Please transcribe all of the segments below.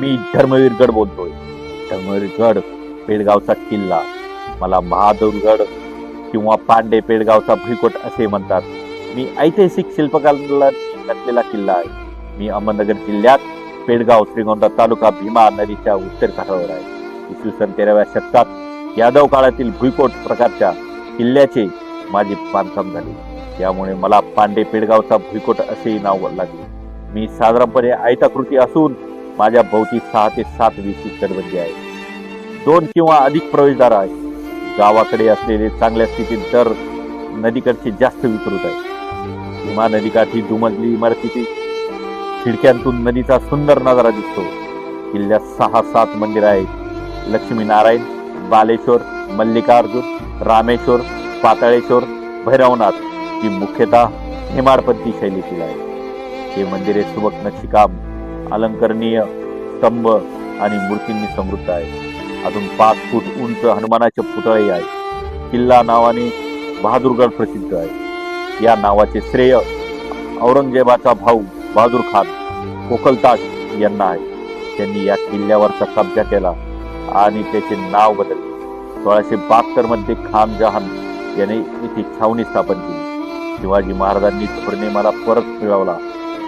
मी धर्मवीरगड बोलतोय. धर्मवीरगड पेडगावचा किल्ला. मला बहादूरगड किंवा पांडे पेडगावचा भुईकोट असे म्हणतात. मी ऐतिहासिक शिल्पकला नटलेला किल्ला आहे. मी अहमदनगर जिल्ह्यात पेडगाव श्रीगोंदा तालुका भीमा नदीच्या उत्तर काठावर आहे. इसवी सन तेराव्या शतकात यादव काळातील भुईकोट प्रकारच्या किल्ल्याचे माझे बांधकाम झाले. त्यामुळे मला पांडे पेडगावचा भुईकोट असेही नाव लागले. मी साधारणपणे आयताकृती असून माझ्या भोवती सहा ते सात वीस तटबंदी आहे. दोन किंवा अधिक प्रवेशद्वार आहेत. गावाकडे असलेले चांगल्या स्थितीत तर नदीकडचे जास्त विकृत आहे भीमा नदीकाठी दुमजली इमारतीची खिडक्यांतून नदीचा सुंदर नजारा दिसतो. किल्ल्यात सहा सात मंदिर आहेत. लक्ष्मीनारायण बालेश्वर मल्लिकार्जुन रामेश्वर पाताळेश्वर भैरवनाथ ही मुख्यतः हेमाडपंथी शैलीतील आहे हे मंदिरे सुबक नक्षीकाम अलंकरणीय स्तंभ आणि मूर्तींनी समृद्ध आहे. अजून पाच फूट उंच हनुमानाचे पुतळे आहे किल्ला नावाने बहादूरगड प्रसिद्ध आहे. या नावाचे श्रेय औरंगजेबाचा भाऊ बहादूर खान कोकलताज यांना आहे. त्यांनी या किल्ल्यावरचा कब्जा केला आणि त्याचे नाव बदलले. सोळाशे बहात्तरमध्ये खान जहान याने इथे छावणी स्थापन केली. शिवाजी महाराजांनी धोरणे मला परत मिळवला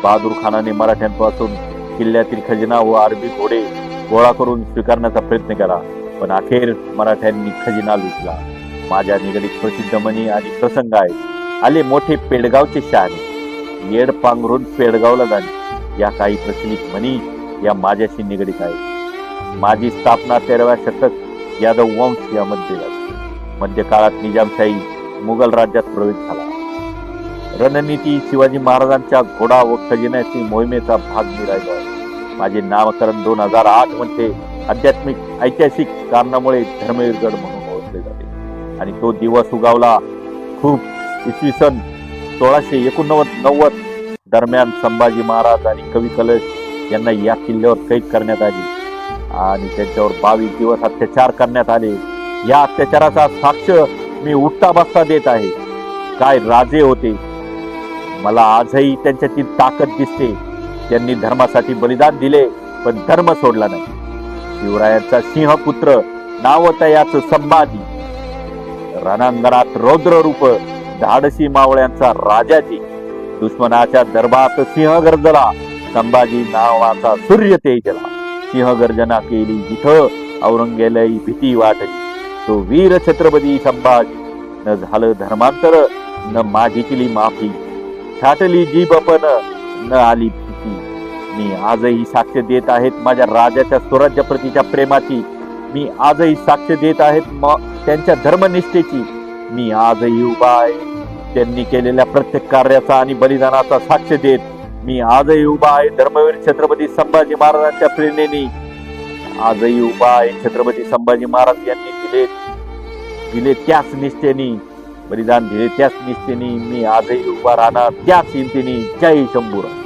बहादूर खानाने मराठ्यांपासून किल्ल्यातील खजिना व अरबी घोडे गोळा करून स्वीकारण्याचा प्रयत्न केला पण अखेर मराठ्यांनी खजिना लुटला. माझ्या निगडीत प्रसिद्ध म्हणी आणि प्रसंग आहेत. आले मोठे पेडगावचे शहाणे. येड पांघरून पेडगावला जाणे. या काही प्रचलित म्हणी या माझ्याशी निगडीत आहेत. माझी स्थापना तेराव्या शतक यादव वंश यामध्ये मध्यकाळात निजामशाही मुघल राज्यात प्रवेश झाला. रणनीती शिवाजी महाराजांच्या घोडा व खजिन्याची मोहिमेचा भाग मी राहिलो आहे माझे नामकरण दोन हजार आठमध्ये आध्यात्मिक ऐतिहासिक कारणामुळे धर्मवीरगड म्हणून ओळखले जाते. आणि तो दिवस उगावला खूप इसवी सन सोळाशे एकोणनव्वद नव्वद दरम्यान संभाजी महाराज आणि कवी कलश यांना या किल्ल्यावर कैद करण्यात आली. आणि त्यांच्यावर बावीस दिवस अत्याचार करण्यात आले. या अत्याचाराचा साक्ष मी उठता बसता देत आहे. काय राजे होते मला आजही त्यांच्यातील ताकद दिसते. त्यांनी धर्मासाठी बलिदान दिले पण धर्म सोडला नाही. शिवरायांचा सिंहपुत्र नावतयाच संभाजी रणांगणात रौद्र रूप धाडसी मावळ्यांचा राजाजी दुश्मनाच्या दरबात सिंह गर्जला संभाजी नावाचा सूर्य तेजला सिंह गर्जना केली जिथं औरंगेलाही भीती वाटली. तो वीर छत्रपती संभाजी. न झालं धर्मांतर न माझी केली माफी. छाटली जीभ पण न आली भीती. मी आजही साक्ष देत आहेत माझ्या राजाच्या स्वराज्य प्रतीच्या प्रेमाची. मी आजही साक्ष देत आहेत त्यांच्या धर्मनिष्ठेची. मी आजही उभा आहे. त्यांनी केलेल्या प्रत्येक कार्याचा आणि बलिदानाचा साक्ष देत. मी आजही उभा आहे धर्मवीर छत्रपती संभाजी महाराजांच्या प्रेरणेने. आजही उभा आहे छत्रपती संभाजी महाराज यांनी दिले दिले त्याच निष्ठेने. बलिदान दिले. त्याच निष्ठेने मी आजही उभा राहणार. त्याच हिमतीने जय शंभूराज